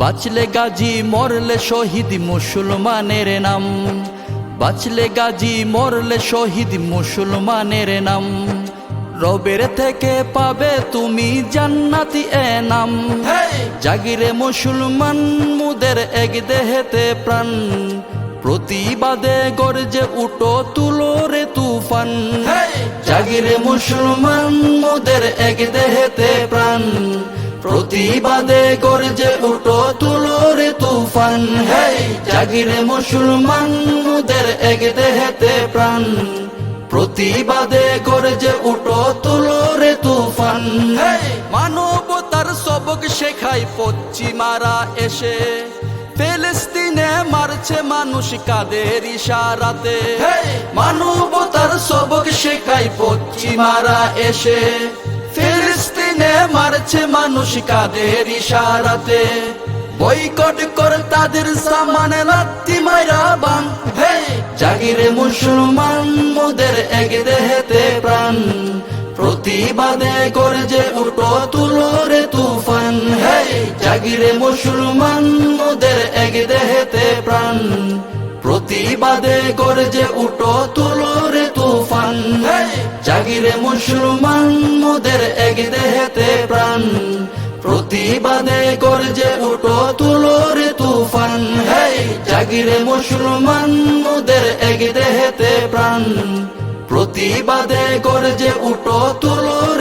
বাঁচলে গাজী মরলে শহীদ মুসলমানের নাম। বাঁচলে গাজী মরলে শহীদ মুসলমানের নাম। রবের থেকে পাবে তুমি জান্নাতি এ নাম জাগিরে মুসলমান মুদের এক দেহেতে প্রাণ। প্রতিবাদে গর্জে উঠো তুলো রে তুফান জাগিরে মুসলমান মুদের এক দেহেতে প্রাণ। প্রতিবাদে গর্জে উঠো তুলো রে তুফান। হে জাগিরে মুসলমান, মুদের এক দেহেতে প্রাণ। প্রতিবাদে গর্জে উঠো তুলো রে তুফান হে মানবতার সবক শেখায় পশ্চিমারা এসে। ফিলিস্তিনে মারছে মানুষ কাদের ইশারাতে। মানবতার সবক শেখায় পশ্চিমারা এসে। ফিলিস্তিনে মারছে মানুষ কাদের ইশারাতে। বয়কট কর তাদের সামানে লাত্তি মাইরা বাং হে, জাগিরে মুসলমান, মোদের এক দেহেতে প্রাণ। প্রতিবাদে করে যে উঠো তুলো রে তুফান। হে, জাগিরে মুসলমান, মোদের এক দেহেতে প্রাণ। প্রতিবাদে করে যে উঠো তুলো জাগিরে মুসলমান মোদের এক দেহেতে প্রাণ। প্রতিবাদে করজে যে উঠো তুলোর রে তুফান। হেই, জাগিরে মুসলমান মোদের এক দেহেতে প্রাণ। প্রতিবাদে করজে যে উঠো তুলো রে তুফান